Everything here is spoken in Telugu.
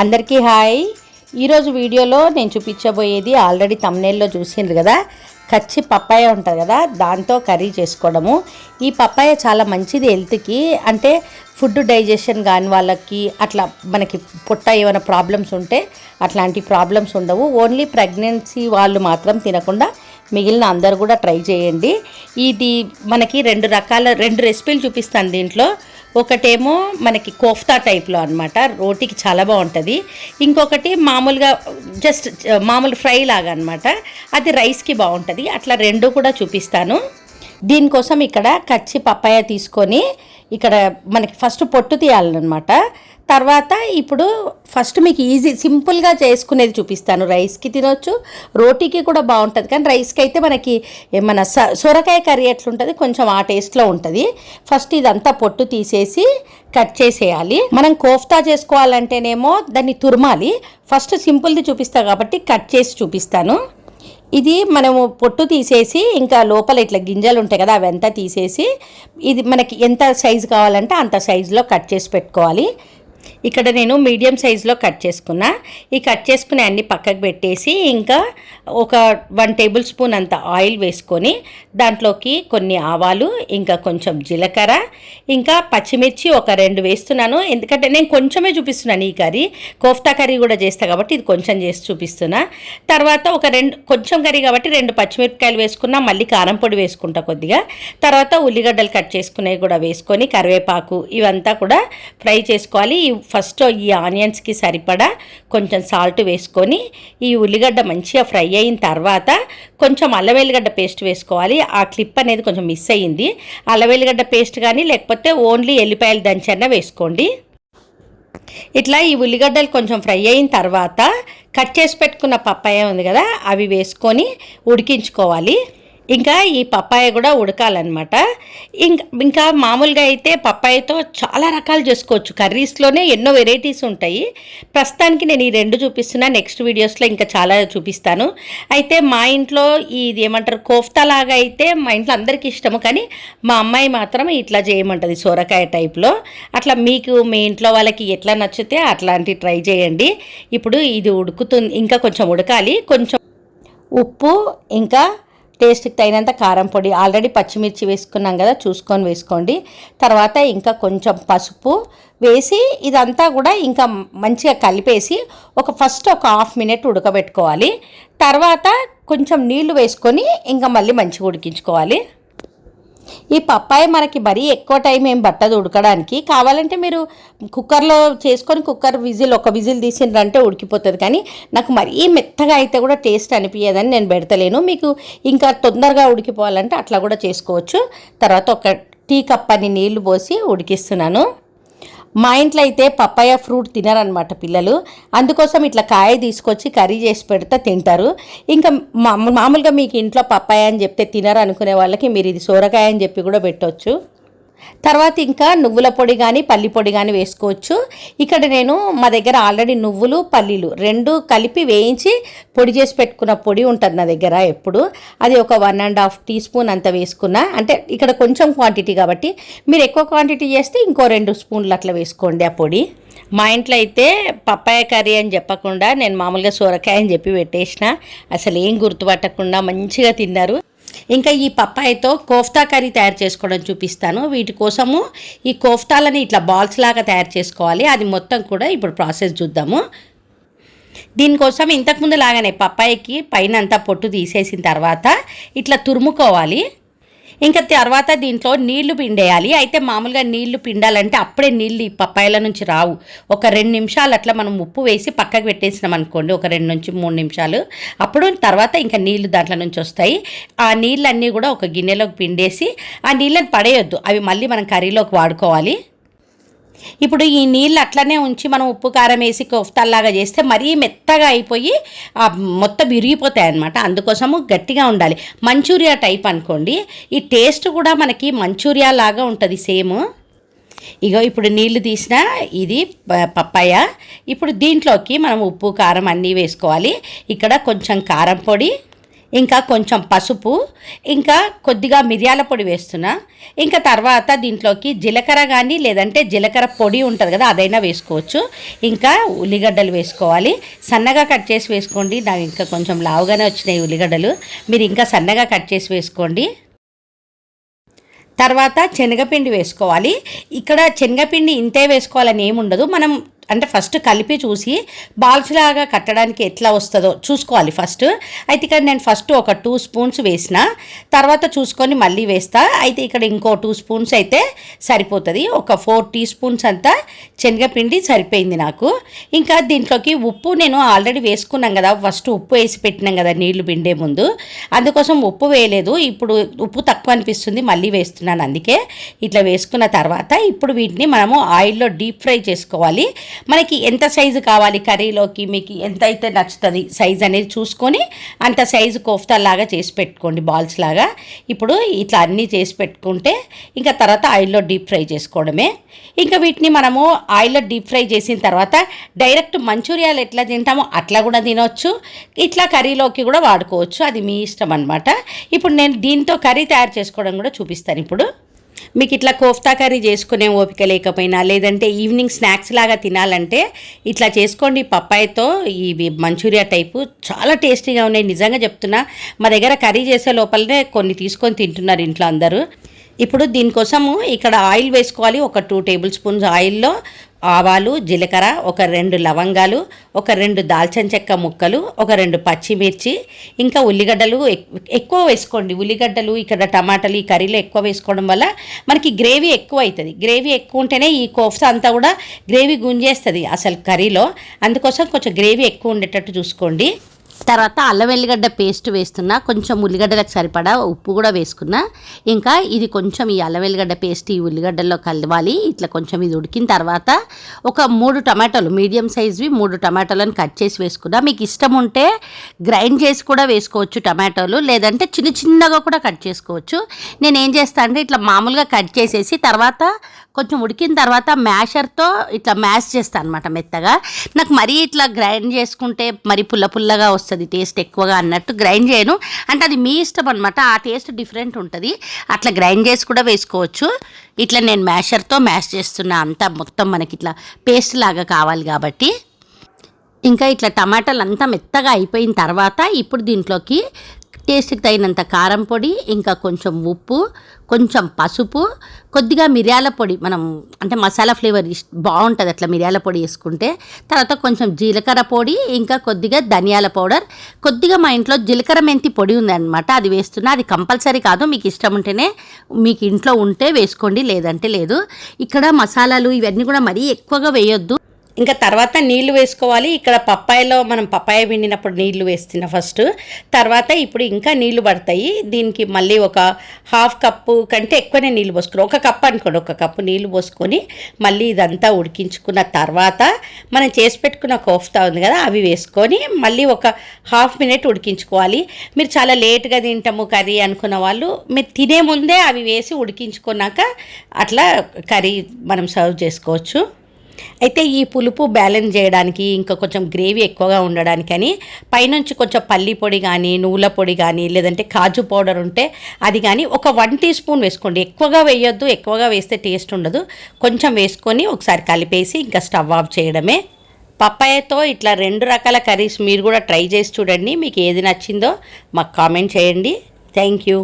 అందరికీ హాయ్. ఈరోజు వీడియోలో నేను చూపించబోయేది ఆల్రెడీ తమ్నేల్లో చూసిండ్రు కదా. కచ్చి పప్పాయ ఉంటుంది కదా దాంతో కర్రీ చేసుకోవడము. ఈ పప్పాయ చాలా మంచిది హెల్త్కి. అంటే ఫుడ్ డైజెషన్ కాని వాళ్ళకి అట్లా మనకి పొట్ట ఏమైనా ప్రాబ్లమ్స్ ఉంటే అట్లాంటి ప్రాబ్లమ్స్ ఉండవు. ఓన్లీ ప్రెగ్నెన్సీ వాళ్ళు మాత్రం తినకుండా మిగిలిన అందరు కూడా ట్రై చేయండి. ఇది మనకి రెండు రకాల రెండు రెసిపీలు చూపిస్తాను దీంట్లో. ఒకటేమో మనకి కోఫ్తా టైప్లో అనమాట రోటీకి చాలా బాగుంటుంది. ఇంకొకటి మామూలుగా జస్ట్ మామూలు ఫ్రై లాగా అనమాట అది రైస్కి బాగుంటుంది. అట్లా రెండు కూడా చూపిస్తాను. దీనికోసం ఇక్కడ కచ్చి పప్పాయ తీసుకొని ఇక్కడ మనకి ఫస్ట్ పొట్టు తీయాలన్నమాట. తర్వాత ఇప్పుడు ఫస్ట్ మీకు ఈజీ సింపుల్గా చేసుకునేది చూపిస్తాను. రైస్కి తినొచ్చు రోటీకి కూడా బాగుంటుంది. కానీ రైస్కి అయితే మనకి మన స సొరకాయ కర్రీ ఎట్లుంటుంది కొంచెం ఆ టేస్ట్లో ఉంటుంది. ఫస్ట్ ఇదంతా పొట్టు తీసేసి కట్ చేసేయాలి. మనం కోఫ్తా చేసుకోవాలంటేనేమో దాన్ని తురమాలి. ఫస్ట్ సింపుల్ది చూపిస్తా కాబట్టి కట్ చేసి చూపిస్తాను. ఇది మనము పొట్టు తీసేసి ఇంకా లోపల ఇట్లా గింజలు ఉంటాయి కదా అవంతా తీసేసి ఇది మనకి ఎంత సైజు కావాలంటే అంత సైజులో కట్ చేసి పెట్టుకోవాలి. ఇక్కడ నేను మీడియం సైజులో కట్ చేసుకున్నా. ఈ కట్ చేసుకునే అన్ని పక్కకు పెట్టేసి ఇంకా ఒక వన్ టేబుల్ స్పూన్ అంత ఆయిల్ వేసుకొని దాంట్లోకి కొన్ని ఆవాలు ఇంకా కొంచెం జీలకర్ర ఇంకా పచ్చిమిర్చి ఒక రెండు వేస్తున్నాను. ఎందుకంటే నేను కొంచెమే చూపిస్తున్నాను ఈ కర్రీ. కోఫ్తా కర్రీ కూడా చేస్తా కాబట్టి ఇది కొంచెం చేసి చూపిస్తున్నా. తర్వాత ఒక రెండు కొంచెం కర్రీ కాబట్టి రెండు పచ్చిమిరపకాయలు వేసుకున్నా మళ్ళీ కారం పొడి వేసుకుంటా కొద్దిగా. తర్వాత ఉల్లిగడ్డలు కట్ చేసుకునేవి కూడా వేసుకొని కరివేపాకు ఇవంతా కూడా ఫ్రై చేసుకోవాలి. ఈ ఫస్ట్ ఈ ఆనియన్స్కి సరిపడా కొంచెం సాల్ట్ వేసుకొని ఈ ఉల్లిగడ్డ మంచిగా ఫ్రై అయిన తర్వాత కొంచెం అల్లం వెల్లిగడ్డ పేస్ట్ వేసుకోవాలి. ఆ క్లిప్ అనేది కొంచెం మిస్ అయ్యింది. అల్లం వెల్లిగడ్డ పేస్ట్ కానీ లేకపోతే ఓన్లీ ఎల్లిపాయలు దంచన్న వేసుకోండి. ఇట్లా ఈ ఉల్లిగడ్డలు కొంచెం ఫ్రై అయిన తర్వాత కట్ చేసి పెట్టుకున్న పప్పాయ ఉంది కదా అవి వేసుకొని ఉడికించుకోవాలి. ఇంకా ఈ పప్పాయ కూడా ఉడకాలన్నమాట. ఇంకా ఇంకా మామూలుగా అయితే పప్పాయతో చాలా రకాలు చేసుకోవచ్చు. కర్రీస్లోనే ఎన్నో వెరైటీస్ ఉంటాయి. ప్రస్తుతానికి నేను ఈ రెండు చూపిస్తున్నా. నెక్స్ట్ వీడియోస్లో ఇంకా చాలా చూపిస్తాను. అయితే మా ఇంట్లో ఇది ఏమంటారు? కోఫ్తా లాగా అయితే మా ఇంట్లో అందరికీ ఇష్టము. కానీ మా అమ్మాయి మాత్రం ఇట్లా చేయమంటుంది. సోరకాయ టైప్లో. అట్లా మీకు మీ ఇంట్లో వాళ్ళకి ఎట్లా నచ్చితే అట్లాంటి ట్రై చేయండి. ఇప్పుడు ఇది ఉడుకుతుంది. ఇంకా కొంచెం ఉడకాలి. కొంచెం ఉప్పు ఇంకా టేస్ట్కి తగినంత కారం పొడి ఆల్రెడీ పచ్చిమిర్చి వేసుకున్నాం కదా చూసుకొని వేసుకోండి. తర్వాత ఇంకా కొంచెం పసుపు వేసి ఇదంతా కూడా ఇంకా మంచిగా కలిపేసి ఒక ఫస్ట్ ఒక హాఫ్ మినిట్ ఉడకబెట్టుకోవాలి. తర్వాత కొంచెం నీళ్ళు వేసుకొని ఇంకా మళ్ళీ మంచిగా ఉడికించుకోవాలి. ఈ పప్పాయ మనకి మరీ ఎక్కువ టైం ఏం పట్టదు ఉడకడానికి. కావాలంటే మీరు కుక్కర్లో చేసుకొని కుక్కర్ విజిల్ ఒక విజిల్ తీసిండ్రంటే ఉడికిపోతుంది. కానీ నాకు మరీ మెత్తగా అయితే కూడా టేస్ట్ అనిపించదని నేను పెడతలేను. మీకు ఇంకా తొందరగా ఉడికిపోవాలంటే అట్లా కూడా చేసుకోవచ్చు. తర్వాత ఒక టీ కప్ అని నీళ్ళు పోసి ఉడికిస్తున్నాను. మా ఇంట్లో అయితే పప్పాయ ఫ్రూట్ తినరనమాట పిల్లలు. అందుకోసం ఇట్లా కాయ తీసుకొచ్చి కర్రీ చేసి పెడితే తింటారు. ఇంకా మా- మామూలుగా మీకు ఇంట్లో పప్పాయ అని చెప్తే తినరు అనుకునే వాళ్ళకి మీరు ఇది సోరకాయ అని చెప్పి కూడా పెట్టవచ్చు తర్వాత ఇంకా నువ్వుల పొడి కానీ పల్లి పొడి కానీ వేసుకోవచ్చు. ఇక్కడ నేను మా దగ్గర ఆల్రెడీ నువ్వులు పల్లీలు రెండు కలిపి వేయించి పొడి చేసి పెట్టుకున్న పొడి ఉంటుంది నా దగ్గర ఎప్పుడు. అది ఒక one and half teaspoon అంత వేసుకున్నా. అంటే ఇక్కడ కొంచెం క్వాంటిటీ కాబట్టి మీరు ఎక్కువ క్వాంటిటీ చేస్తే ఇంకో రెండు స్పూన్లు అట్లా వేసుకోండి ఆ పొడి. మా ఇంట్లో అయితే పప్పాయ కర్రీ అని చెప్పకుండా నేను మామూలుగా సొరకాయ అని చెప్పి పెట్టేసిన. అసలు ఏం గుర్తుపట్టకుండా మంచిగా తిన్నారు. ఇంకా ఈ పప్పాయతో కోఫ్తా కర్రీ తయారు చేసుకోవడం చూపిస్తాను. వీటి కోసము ఈ కోఫ్తాలని ఇట్లా బాల్స్ లాగా తయారు చేసుకోవాలి. అది మొత్తం కూడా ఇప్పుడు ప్రాసెస్ చూద్దాము. దీనికోసం ఇంతకుముందు లాగానే పప్పాయకి పైన అంతా పొట్టు తీసేసిన తర్వాత ఇట్లా తురుముకోవాలి. ఇంకా తర్వాత దీంట్లో నీళ్ళు పిండేయాలి. అయితే మామూలుగా నీళ్ళు పిండాలంటే అప్పుడే నీళ్ళు ఈ పప్పాయల నుంచి రావు. ఒక రెండు నిమిషాలు అట్లా మనం ఉప్పు వేసి పక్కకు పెట్టేసినాం అనుకోండి ఒక రెండు నుంచి మూడు నిమిషాలు. అప్పుడు తర్వాత ఇంకా నీళ్ళు దాంట్లో నుంచి వస్తాయి. ఆ నీళ్ళన్నీ కూడా ఒక గిన్నెలోకి పిండేసి ఆ నీళ్ళని పడేయొద్దు. అవి మళ్ళీ మనం కర్రీలోకి వాడుకోవాలి. ఇప్పుడు ఈ నీళ్ళు అట్లనే ఉంచి మనం ఉప్పు కారం వేసి కొఫ్తాల్లాగా చేస్తే మరీ మెత్తగా అయిపోయి ఆ మొత్తం విరిగిపోతాయి అనమాట అందుకోసము గట్టిగా ఉండాలి. మంచూరియా టైప్ అనుకోండి. ఈ టేస్ట్ కూడా మనకి మంచూరియా లాగా ఉంటుంది సేమ్. ఇగో ఇప్పుడు నీళ్ళు తీసిన ఇది ప- పప్పాయ. ఇప్పుడు దీంట్లోకి మనం ఉప్పు కారం అన్నీ వేసుకోవాలి. ఇక్కడ కొంచెం కారం పొడి ఇంకా కొంచెం పసుపు ఇంకా కొద్దిగా మిరియాల పొడి వేస్తున్నా. ఇంకా తర్వాత దీంట్లోకి జీలకర్ర కానీ లేదంటే జీలకర్ర పొడి ఉంటుంది కదా అదైనా వేసుకోవచ్చు. ఇంకా ఉల్లిగడ్డలు వేసుకోవాలి. సన్నగా కట్ చేసి వేసుకోండి. నాకు ఇంకా కొంచెం లావుగానే వచ్చినాయి ఉల్లిగడ్డలు. మీరు ఇంకా సన్నగా కట్ చేసి వేసుకోండి. తర్వాత శనగపిండి వేసుకోవాలి. ఇక్కడ శనగపిండి ఇంతే వేసుకోవాలని ఏముండదు. మనం అంటే ఫస్ట్ కలిపి చూసి బాల్స్లాగా కట్టడానికి ఎట్లా వస్తుందో చూసుకోవాలి ఫస్ట్ అయితే ఇక్కడ నేను ఫస్ట్ ఒక టూ స్పూన్స్ వేసిన. తర్వాత చూసుకొని మళ్ళీ వేస్తా. అయితే ఇక్కడ ఇంకో టూ స్పూన్స్ అయితే సరిపోతుంది. ఒక ఫోర్ టీ స్పూన్స్ అంతా శనగపిండి సరిపోయింది నాకు. ఇంకా దీంట్లోకి ఉప్పు నేను ఆల్రెడీ వేసుకున్నాం కదా ఫస్ట్ ఉప్పు వేసి పెట్టినాం కదా నీళ్ళు పిండే ముందు. అందుకోసం ఉప్పు వేయలేదు. ఇప్పుడు ఉప్పు తక్కువ అనిపిస్తుంది మళ్ళీ వేస్తున్నాను అందుకే. ఇట్లా వేసుకున్న తర్వాత ఇప్పుడు వీటిని మనము ఆయిల్లో డీప్ ఫ్రై చేసుకోవాలి. మనకి ఎంత సైజు కావాలి కర్రీలోకి మీకు ఎంత అయితే నచ్చుతుంది సైజ్ అనేది చూసుకొని అంత సైజు కోఫ్తా లాగా చేసి పెట్టుకోండి బాల్స్ లాగా. ఇప్పుడు ఇట్లా అన్నీ చేసి పెట్టుకుంటే ఇంకా తర్వాత ఆయిల్లో డీప్ ఫ్రై చేసుకోవడమే. ఇంకా వీటిని మనము ఆయిల్లో డీప్ ఫ్రై చేసిన తర్వాత డైరెక్ట్ మంచూరియాలు ఎట్లా తింటామో అట్లా కూడా తినవచ్చు ఇట్లా కర్రీలోకి కూడా వాడుకోవచ్చు. అది మీ ఇష్టం అనమాట ఇప్పుడు నేను దీంతో కర్రీ తయారు చేసుకోవడం కూడా చూపిస్తాను ఇప్పుడు. మీకు ఇట్లా కోఫ్తా కర్రీ చేసుకునే ఓపిక లేకపోయినా లేదంటే ఈవినింగ్ స్నాక్స్ లాగా తినాలంటే ఇట్లా చేసుకోండి. పప్పాయతో ఇవి మంచూరియా టైపు చాలా టేస్టీగా ఉన్నాయి. నిజంగా చెప్తున్నా మా దగ్గర కర్రీ చేసే లోపలనే కొన్ని తీసుకొని తింటున్నారు ఇంట్లో అందరూ. ఇప్పుడు దీనికోసము ఇక్కడ ఆయిల్ వేసుకోవాలి. ఒక టూ టేబుల్ స్పూన్స్ ఆయిల్లో ఆవాలు జీలకర్ర ఒక రెండు లవంగాలు ఒక రెండు దాల్చిన చెక్క ముక్కలు ఒక రెండు పచ్చిమిర్చి ఇంకా ఉల్లిగడ్డలు ఎక్కువ వేసుకోండి. ఉల్లిగడ్డలు ఇక్కడ టమాటాలు ఈ కర్రీలో ఎక్కువ వేసుకోవడం వల్ల మనకి గ్రేవీ ఎక్కువ అవుతుంది గ్రేవీ ఎక్కువ ఉంటేనే ఈ కోఫ్తా అంతా కూడా గ్రేవీ గుంజేస్తుంది అసలు కర్రీలో. అందుకోసం కొంచెం గ్రేవీ ఎక్కువ ఉండేటట్టు చూసుకోండి. తర్వాత అల్లం వెల్లిగడ్డ పేస్ట్ వేస్తున్నా కొంచెం ఉల్లిగడ్డలకు సరిపడా ఉప్పు కూడా వేసుకున్నా. ఇంకా ఇది కొంచెం ఈ అల్లం వెల్లిగడ్డ పేస్ట్ ఈ ఉల్లిగడ్డల్లో కలవాలి. ఇట్లా కొంచెం ఇది ఉడికిన తర్వాత ఒక మూడు టమాటాలు మీడియం సైజ్వి మూడు టమాటాలను కట్ చేసి వేసుకున్నా. మీకు ఇష్టం ఉంటే గ్రైండ్ చేసి కూడా వేసుకోవచ్చు టమాటోలు లేదంటే చిన్న చిన్నగా కూడా కట్ చేసుకోవచ్చు. నేను ఏం చేస్తాను అంటే ఇట్లా మామూలుగా కట్ చేసేసి తర్వాత కొంచెం ఉడికిన తర్వాత మ్యాషర్తో ఇట్లా మ్యాష్ చేస్తాను అనమాట మెత్తగా. నాకు మరీ ఇట్లా గ్రైండ్ చేసుకుంటే మరి పుల్ల పుల్లగా వస్తుంది వస్తుంది టేస్ట్ ఎక్కువగా అన్నట్టు గ్రైండ్ చేయను. అంటే అది మీ ఇష్టం అనమాట ఆ టేస్ట్ డిఫరెంట్ ఉంటుంది. అట్లా గ్రైండ్ చేసి కూడా వేసుకోవచ్చు. ఇట్లా నేను మ్యాషర్తో మ్యాష్ చేస్తున్నా అంతా మొత్తం మనకి ఇట్లా పేస్ట్ లాగా కావాలి కాబట్టి. ఇంకా ఇట్లా టమాటాలు అంతా మెత్తగా అయిపోయిన తర్వాత ఇప్పుడు దీంట్లోకి టేస్ట్కి తగినంత కారం పొడి ఇంకా కొంచెం ఉప్పు కొంచెం పసుపు కొద్దిగా మిరియాల పొడి. మనం అంటే మసాలా ఫ్లేవర్ బాగుంటుంది అట్లా మిరియాల పొడి వేసుకుంటే. తర్వాత కొంచెం జీలకర్ర పొడి ఇంకా కొద్దిగా ధనియాల పౌడర్. కొద్దిగా మా ఇంట్లో జీలకర్ర మెంతి పొడి ఉందన్నమాట. అది వేస్తున్నా. అది కంపల్సరీ కాదు. మీకు ఇష్టం ఉంటేనే మీకు ఇంట్లో ఉంటే వేసుకోండి లేదంటే లేదు. ఇక్కడ మసాలాలు ఇవన్నీ కూడా మరీ ఎక్కువగా వేయొద్దు. ఇంకా తర్వాత నీళ్ళు వేసుకోవాలి. ఇక్కడ పప్పాయలో మనం పప్పాయ పిండినప్పుడు నీళ్ళు వేస్తున్నా ఫస్ట్. తర్వాత ఇప్పుడు ఇంకా నీళ్ళు పడతాయి. దీనికి మళ్ళీ ఒక హాఫ్ కప్పు కంటే ఎక్కువనే నీళ్ళు పోసుకుని ఒక కప్ అనుకోండి ఒక కప్పు నీళ్ళు పోసుకొని మళ్ళీ ఇదంతా ఉడికించుకున్న తర్వాత మనం చేసి పెట్టుకున్న కోఫ్తా ఉంది కదా అవి వేసుకొని మళ్ళీ ఒక హాఫ్ మినిట్ ఉడికించుకోవాలి. మీరు చాలా లేట్గా తింటాము కర్రీ అనుకున్న వాళ్ళు మీరు తినే ముందే అవి వేసి ఉడికించుకున్నాక అట్లా కర్రీ మనం సర్వ్ చేసుకోవచ్చు. అయితే ఈ పులుపు బ్యాలెన్స్ చేయడానికి ఇంకా కొంచెం గ్రేవీ ఎక్కువగా ఉండడానికని పైనుంచి కొంచెం పల్లి పొడి కానీ నువ్వుల పొడి కానీ లేదంటే కాజు పౌడర్ ఉంటే అది కానీ ఒక వన్ టీ స్పూన్ వేసుకోండి. ఎక్కువగా వేయొద్దు ఎక్కువగా వేస్తే టేస్ట్ ఉండదు. కొంచెం వేసుకొని ఒకసారి కలిపేసి ఇంకా స్టవ్ ఆఫ్ చేయడమే. పప్పాయతో ఇట్లా రెండు రకాల కర్రీస్ మీరు కూడా ట్రై చేసి చూడండి. మీకు ఏది నచ్చిందో మాకు కామెంట్ చేయండి. Thank you.